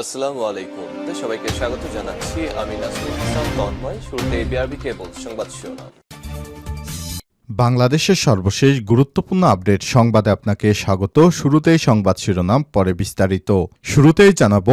আসসালামু আলাইকুম। সবাইকে স্বাগত জানাচ্ছি। আমি হাসান তন্ময়। শুরুতে বিআরবি কেবল সংবাদ শিরোনাম। বাংলাদেশের সর্বশেষ গুরুত্বপূর্ণ আপডেট সংবাদে আপনাকে স্বাগত। শুরুতেই সংবাদ শিরোনাম, পরে বিস্তারিত। শুরুতেই জানাব,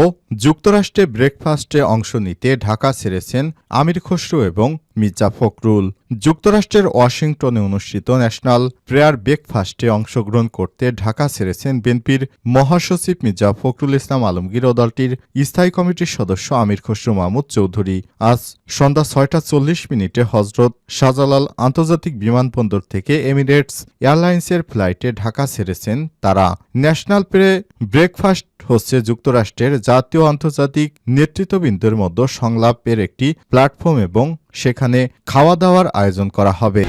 যুক্তরাষ্ট্রে ব্রেকফাস্টে অংশ নিতে ঢাকা ছেড়েছেন আমির খসরু এবং মির্জা ফখরুল। যুক্তরাষ্ট্রের ওয়াশিংটনে অনুষ্ঠিত ন্যাশনাল প্রেয়ার ব্রেকফাস্টে অংশগ্রহণ করতে ঢাকা ছেড়েছেন বিএনপির মহাসচিব মির্জা ফখরুল ইসলাম আলমগীর ও দলটির স্থায়ী কমিটির সদস্য আমির খসরু মাহমুদ চৌধুরী। আজ সন্ধ্যা ছয়টা চল্লিশ মিনিটে হজরত শাহজালাল আন্তর্জাতিক বিমানবন্দর থেকে এমিরেটস এয়ারলাইন্সের ফ্লাইটে ঢাকা ছেড়েছেন তারা। ন্যাশনাল প্রে ব্রেকফাস্ট হচ্ছে যুক্তরাষ্ট্রের জাতীয় আন্তর্জাতিক নেতৃত্ববৃন্দের মধ্যে সংলাপের একটি প্ল্যাটফর্ম এবং সেখানে খাওয়া দাওয়ার আয়োজন করা হবে।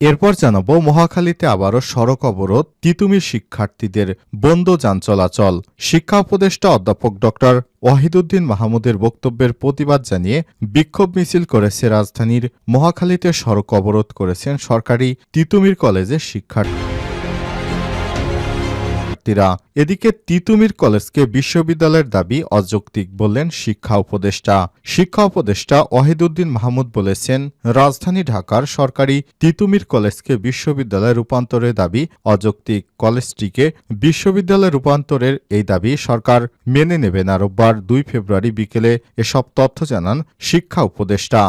এরপর জানাব মহাখালীতে আবারও সড়ক অবরোধ, তিতুমির শিক্ষার্থীদের বন্ধ যান চলাচল। শিক্ষা উপদেষ্টা অধ্যাপক ড. ওয়াহিদুদ্দিন মাহমুদের বক্তব্যের প্রতিবাদ জানিয়ে বিক্ষোভ মিছিল করেছে রাজধানীর মহাখালীতে সড়ক অবরোধ করেছেন সরকারি তিতুমির কলেজের শিক্ষার্থী। শিক্ষার্থীরা, এদিকে তিতুমির কলেজকে বিশ্ববিদ্যালয়ের দাবি অযৌক্তিক বললেন শিক্ষা উপদেষ্টা। শিক্ষা উপদেষ্টা ওয়াহিদুদ্দিন মাহমুদ বলেছেন, রাজধানী ঢাকার সরকারি তিতুমির কলেজকে বিশ্ববিদ্যালয়ে রূপান্তরের দাবি অযৌক্তিক। কলেজটিকে বিশ্ববিদ্যালয়ে রূপান্তরের এই দাবি সরকার মেনে নেবে না। রোববার দুই ফেব্রুয়ারি বিকেলে এসব তথ্য জানান শিক্ষা উপদেষ্টা।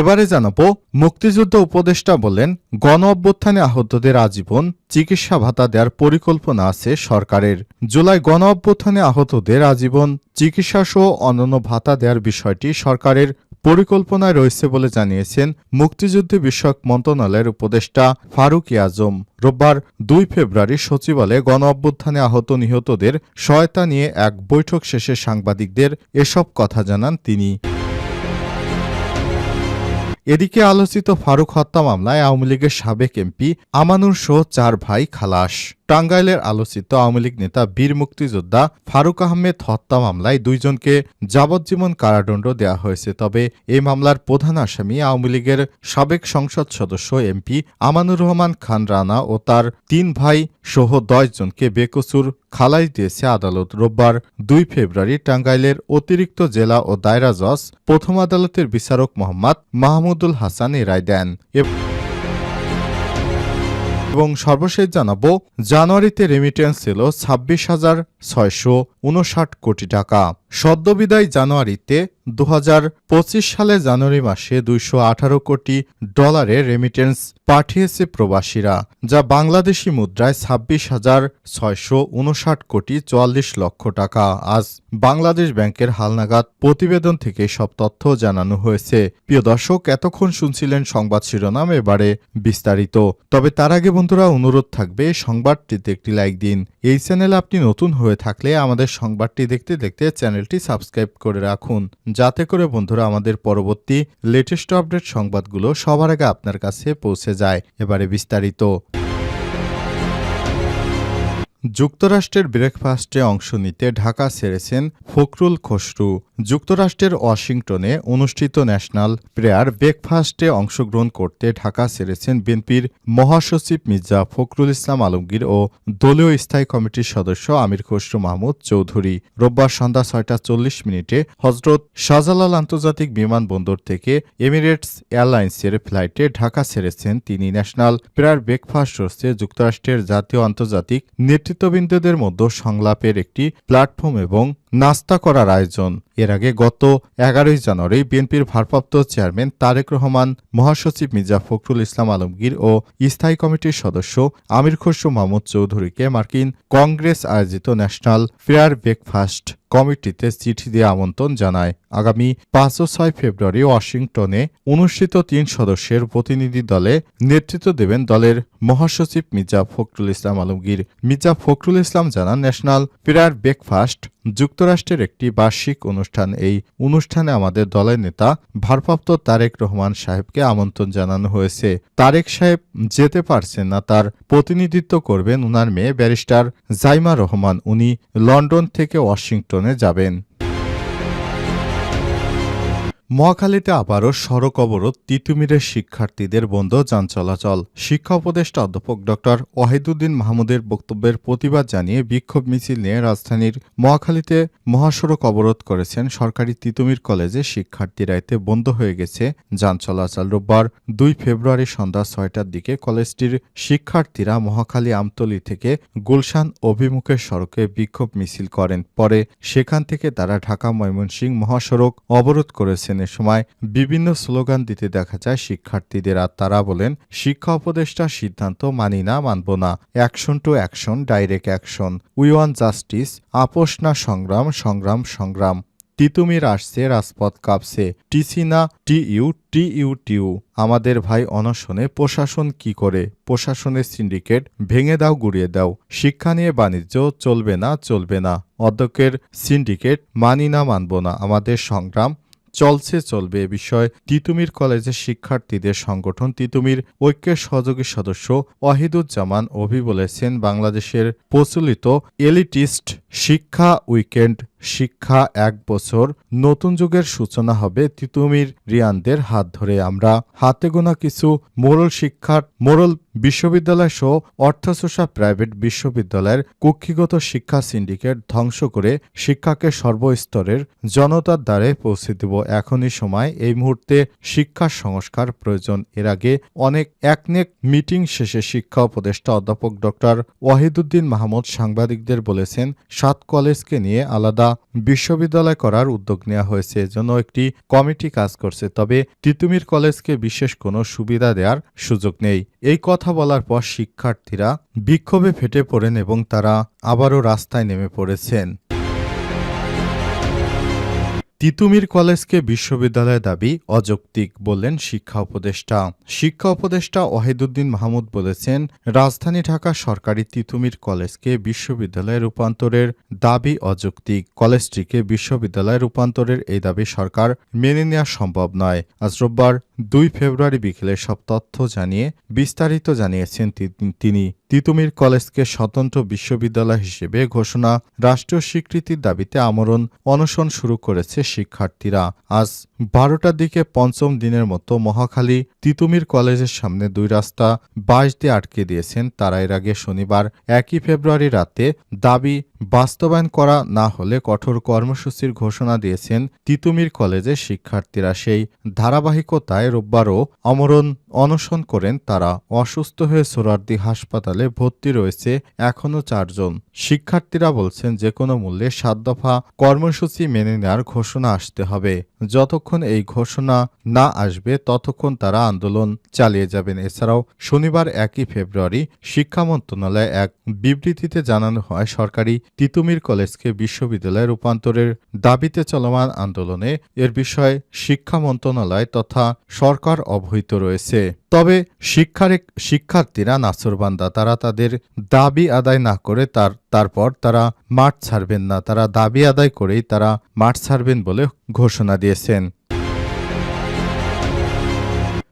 এবারে জানাব, মুক্তিযুদ্ধ উপদেষ্টা বলেন গণ অভ্যুত্থানে আহতদের আজীবন চিকিৎসা ভাতা দেওয়ার পরিকল্পনা আছে সরকারের। জুলাই গণ অভ্যুত্থানে আহতদের আজীবন চিকিৎসা সহ অন্যান্য ভাতা দেওয়ার বিষয়টি সরকারের পরিকল্পনায় রয়েছে বলে জানিয়েছেন মুক্তিযুদ্ধ বিষয়ক মন্ত্রণালয়ের উপদেষ্টা ফারুক আজম। রোববার দুই ফেব্রুয়ারি সচিবালয়ে গণ অভ্যুত্থানে আহত নিহতদের সহায়তা নিয়ে এক বৈঠক শেষে সাংবাদিকদের এসব কথা জানান তিনি। এদিকে আলোচিত ফারুক হত্যা মামলায় আওয়ামী লীগের সাবেক এমপি আমানুর শো চার ভাই খালাস। টাঙ্গাইলের আলোচিত আওয়ামী লীগ নেতা, বীর মুক্তিযোদ্ধা ফারুক আহমেদ হত্যা মামলায় দুইজনকে যাবজ্জীবন কারাদণ্ড দেওয়া হয়েছে। তবে এই মামলার প্রধান আসামি আওয়ামী লীগের সাবেক সংসদ সদস্য এমপি আমানুর রহমান খান রানা ও তার তিন ভাই সহ জনকে বেকসুর খালাই দিয়েছে আদালত। রোববার দুই ফেব্রুয়ারি টাঙ্গাইলের অতিরিক্ত জেলা ও দায়রা জজ, প্রথম আদালতের বিচারক মোহাম্মদ মাহমুদুল হাসান এ রায় দেন। এব- সর্বশেষ জানাব জানুয়ারিতে রেমিটেন্স ছিল ছাব্বিশ হাজার ছয়শো উনষাট কোটি টাকা। সদ্যবিদায় জানুয়ারিতে দু পঁচিশ সালে জানুয়ারি মাসে দুইশো আঠারো কোটি ডলারের রেমিটেন্স পাঠিয়েছে প্রবাসীরা, যা বাংলাদেশি মুদ্রায় ছাব্বিশ হাজার ছয়শো উনষাট কোটি চুয়াল্লিশ লক্ষ টাকা। আজ বাংলাদেশ ব্যাংকের হালনাগাদ প্রতিবেদন থেকে সব তথ্য জানানো হয়েছে। প্রিয় দর্শক, এতক্ষণ শুনছিলেন সংবাদ শিরোনাম, এবারে বিস্তারিত। তবে তার আগে বন্ধুরা, অনুরোধ থাকবে সংবাদটিতে একটি লাইক দিন। এই চ্যানেলে আপনি নতুন হয়ে থাকলে আমাদের সংবাদটি দেখতে দেখতে চ্যানেলটি সাবস্ক্রাইব করে রাখুন। যাতে করে বন্ধুরা আমাদের পরবর্তী লেটেস্ট আপডেট সংবাদগুলো সবার আগে আপনার কাছে পৌঁছে যায়। এবারে বিস্তারিত। যুক্তরাষ্ট্রের ব্রেকফাস্টে অংশ নিতে ঢাকা ছেড়েছেন ফখরুল খসরু। যুক্তরাষ্ট্রের ওয়াশিংটনে অনুষ্ঠিত ন্যাশনাল প্রেয়ার ব্রেকফাস্টে অংশগ্রহণ করতে ঢাকা ছেড়েছেন বিএনপির মহাসচিব মির্জা ফখরুল ইসলাম আলমগীর ও দলীয় স্থায়ী কমিটির সদস্য আমির খসরু মাহমুদ চৌধুরী। রোববার সন্ধ্যা ছয়টা চল্লিশ মিনিটে হজরত শাহজালাল আন্তর্জাতিক বিমানবন্দর থেকে এমিরেটস এয়ারলাইন্সের ফ্লাইটে ঢাকা ছেড়েছেন তিনি। ন্যাশনাল প্রেয়ার ব্রেকফাস্ট হচ্ছে যুক্তরাষ্ট্রের জাতীয় আন্তর্জাতিক নেতৃত্ববৃন্দদের মধ্যে সংলাপের একটি প্ল্যাটফর্ম এবং নাস্তা করার আয়োজন। এর আগে গত এগারোই জানুয়ারি বিএনপির ভারপ্রাপ্ত চেয়ারম্যান তারেক রহমান, মহাসচিব মির্জা ফখরুল ইসলাম আলমগীর ও স্থায়ী কমিটির সদস্য আমির খসরু মাহমুদ চৌধুরীকে মার্কিন কংগ্রেস আয়োজিত ন্যাশনাল ফেয়ার ব্রেকফাস্ট কমিটিতে চিঠি দিয়ে আমন্ত্রণ জানায়। আগামী পাঁচ ও ছয় ফেব্রুয়ারি ওয়াশিংটনে অনুষ্ঠিত তিন সদস্যের প্রতিনিধি দলে নেতৃত্ব দেবেন দলের মহাসচিব মির্জা ফখরুল ইসলাম আলমগীর। মির্জা ফখরুল ইসলাম জানান, ন্যাশনাল প্রেয়ার ব্রেকফাস্ট যুক্তরাষ্ট্রের একটি বার্ষিক অনুষ্ঠান। এই অনুষ্ঠানে আমাদের দলের নেতা ভারপ্রাপ্ত তারেক রহমান সাহেবকে আমন্ত্রণ জানানো হয়েছে। তারেক সাহেব যেতে পারছেন না, তার প্রতিনিধিত্ব করবেন উনার মেয়ে ব্যারিস্টার জাইমা রহমান। উনি লন্ডন থেকে ওয়াশিংটনে যাবেন। মহাখালীতে আবারও সড়ক অবরোধ তিতুমিরের শিক্ষার্থীদের বন্ধ যান চলাচল। শিক্ষা উপদেষ্টা অধ্যাপক ড. ওয়াহিদুদ্দিন মাহমুদের বক্তব্যের প্রতিবাদ জানিয়ে বিক্ষোভ মিছিল নিয়ে রাজধানীর মহাখালীতে মহাসড়ক অবরোধ করেছেন সরকারি তিতুমির কলেজে শিক্ষার্থীরা। এতে বন্ধ হয়ে গেছে যান চলাচল। রোববার দুই ফেব্রুয়ারি সন্ধ্যা ছয়টার দিকে কলেজটির শিক্ষার্থীরা মহাখালী আমতলী থেকে গুলশান অভিমুখে সড়কে বিক্ষোভ মিছিল করেন। পরে সেখান থেকে তারা ঢাকা ময়মনসিংহ মহাসড়ক অবরোধ করেছেন। এ সময় বিভিন্ন স্লোগান দিতে দেখা যায় শিক্ষার্থীদের, আর তারা বলেন, শিক্ষা উপদেষ্টার সিদ্ধান্ত মানি না, মানব না। Action to action, direct action. We want justice. আপোষ না সংগ্রাম সংগ্রাম সংগ্রাম। তিতুমির আসছে, রাজপথ কাঁপছে। টিসি না, টিইউ টিইউ টিউ আমাদের ভাই অনশনে, প্রশাসন কি করে? প্রশাসনের সিন্ডিকেট, ভেঙে দাও, গুড়িয়ে দাও। শিক্ষা নিয়ে বাণিজ্য, চলবে না চলবে না। অধ্যক্ষের সিন্ডিকেট, মানি না, মানব না। আমাদের সংগ্রাম চলছে, চলবে এ বিষয়ে তিতুমির কলেজের শিক্ষার্থীদের সংগঠন তিতুমির ঐক্যের সহযোগী সদস্য ওয়াহিদুজ্জামান অভি বলেছেন, বাংলাদেশের প্রচলিত এলিটিস্ট শিক্ষা উইকেন্ড, শিক্ষা এক বছর। নতুন যুগের সূচনা হবে তিতুমির রিয়ানদের হাত ধরে। আমরা হাতে গোনা কিছু মোরল শিক্ষার, মোরল বিশ্ববিদ্যালয় সহ অর্থশোষা প্রাইভেট বিশ্ববিদ্যালয়ের কক্ষিগত শিক্ষা সিন্ডিকেট ধ্বংস করে শিক্ষাকে সর্বস্তরের জনতার দ্বারে পৌঁছে দেব। এখনই সময়। এই মুহূর্তে শিক্ষার সংস্কার প্রয়োজন। এর আগে অনেক একনেক মিটিং শেষে শিক্ষা উপদেষ্টা অধ্যাপক ডক্টর ওয়াহিদুদ্দিন মাহমুদ সাংবাদিকদের বলেছেন সাত কলেজকে নিয়ে আলাদা বিশ্ববিদ্যালয় করার উদ্যোগ নেওয়া হয়েছে, এজন্য একটি কমিটি কাজ করছে। তবে তিতুমির কলেজকে বিশেষ কোনো সুবিধা দেওয়ার সুযোগ নেই। এই কথা বলার পর শিক্ষার্থীরা বিক্ষোভে ফেটে পড়েন এবং তারা আবারও রাস্তায় নেমে পড়েছেন। তিতুমির কলেজকে বিশ্ববিদ্যালয়ের দাবি অযৌক্তিক বললেন শিক্ষা উপদেষ্টা। শিক্ষা উপদেষ্টা ওয়াহিদুদ্দিন মাহমুদ বলেছেন, রাজধানী ঢাকা সরকারি তিতুমির কলেজকে বিশ্ববিদ্যালয়ে রূপান্তরের দাবি অযৌক্তিক। কলেজটিকে বিশ্ববিদ্যালয়ে রূপান্তরের এই দাবি সরকার মেনে নেওয়া সম্ভব নয়। আজ রোববার দুই ফেব্রুয়ারি বিকেলে সব তথ্য জানিয়ে, বিস্তারিত জানিয়েছেন তিনি। তিতুমির কলেজকে স্বতন্ত্র বিশ্ববিদ্যালয় হিসেবে ঘোষণা, রাষ্ট্রীয় স্বীকৃতির দাবিতে আমরণ অনশন শুরু করেছে শিক্ষার্থীরা। আজ বারোটার দিকে পঞ্চম দিনের মতো মহাখালী তিতুমির কলেজের সামনে দুই রাস্তা বাঁশ দিয়ে আটকে দিয়েছেন তারা। এর আগে শনিবার একই ফেব্রুয়ারি রাতে দাবি বাস্তবায়ন করা না হলে কঠোর কর্মসূচির ঘোষণা দিয়েছেন তিতুমির কলেজের শিক্ষার্থীরা। সেই ধারাবাহিকতায় রোববারও অমরণ অনশন করেন তারা। অসুস্থ হয়ে সোরারদি হাসপাতালে ভর্তি রয়েছে এখনও চারজন। শিক্ষার্থীরা বলছেন যে কোনো মূল্যে সাত দফা কর্মসূচি মেনে নেওয়ার ঘোষণা আসতে হবে। যতক্ষণ এই ঘোষণা না আসবে, ততক্ষণ তারা আন্দোলন চালিয়ে যাবেন। এছাড়াও শনিবার একই ফেব্রুয়ারি শিক্ষা মন্ত্রণালয়ে এক বিবৃতিতে জানানো হয়, সরকারি তিতুমির কলেজকে বিশ্ববিদ্যালয়ে রূপান্তরের দাবিতে চলমান আন্দোলনে এর বিষয়ে শিক্ষা মন্ত্রণালয় তথা সরকার অবহিত রয়েছে। তবে শিক্ষার শিক্ষার্থীরা নাসরবান্দা, তারা তাদের দাবি আদায় না করে তার, তারপর তারা মাঠ ছাড়বেন না। তারা দাবি আদায় করেই তারা মাঠ ছাড়বেন বলে ঘোষণা দিয়েছেন।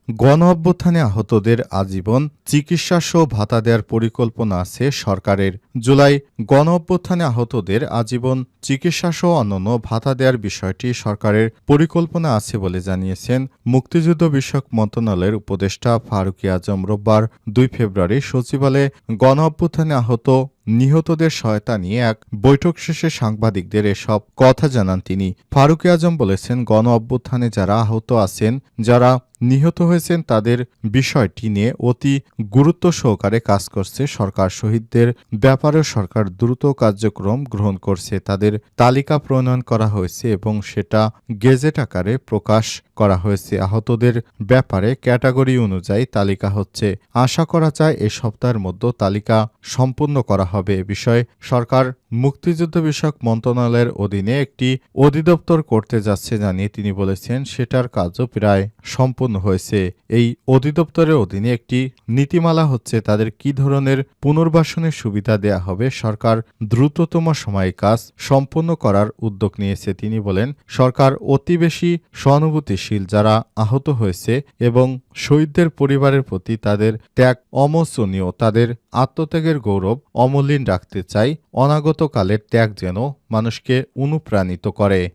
গণ অভ্যুত্থানে আহতদের আজীবন চিকিৎসা সহ ভাতা দেওয়ার পরিকল্পনা আছে সরকারের। জুলাই গণ অভ্যুত্থানে আহতদের আজীবন চিকিৎসা সহ অন্যান্য ভাতা দেওয়ার বিষয়টি সরকারের পরিকল্পনা আছে বলে জানিয়েছেন মুক্তিযুদ্ধ বিষয়ক মন্ত্রণালয়ের উপদেষ্টা ফারুকি আজম। রোববার দুই ফেব্রুয়ারি সচিবালয়ে গণ অভ্যুত্থানে আহত নিহতদের সহায়তা নিয়ে এক বৈঠক শেষে সাংবাদিকদের এসব কথা জানান তিনি। ফারুকি আজম বলেছেন, গণ অভ্যুত্থানে যারা আহত আছেন, যারা নিহত হয়েছেন, তাদের বিষয়টি নিয়ে অতি গুরুত্ব সহকারে কাজ করছে সরকার। শহীদদের ব্যাপারে সরকার দ্রুত কার্যক্রম গ্রহণ করছে, তাদের তালিকা প্রণয়ন করা হয়েছে এবং সেটা গেজেট আকারে প্রকাশ করা হয়েছে। আহতদের ব্যাপারে ক্যাটাগরি অনুযায়ী তালিকা হচ্ছে। আশা করা যায়, এ সপ্তাহের মধ্যে তালিকা সম্পূর্ণ করা হবে এ বিষয়ে সরকার মুক্তিযুদ্ধ বিষয়ক মন্ত্রণালয়ের অধীনে একটি অধিদপ্তর করতে যাচ্ছে জানিয়ে তিনি বলেছেন, সেটার কাজও প্রায় সম্পূর্ণ হয়েছে। এই অধিদপ্তরের অধীনে একটি নীতিমালা হচ্ছে, তাদের কি ধরনের পুনর্বাসনের সুবিধা দেয়া হবে, সরকার দ্রুততম সময়ে কাজ সম্পন্ন করার উদ্যোগ নিয়েছে। তিনি বলেন, সরকার অতি বেশি সহানুভূতিশীল যারা আহত হয়েছে এবং শহীদদের পরিবারের প্রতি তাদের ত্যাগ অমোচনীয়, তাদের আত্মত্যাগের গৌরব অমলিন রাখতে চাই। অনাগত কালের ত্যাগ যেন মানুষকে অনুপ্রাণিত করে।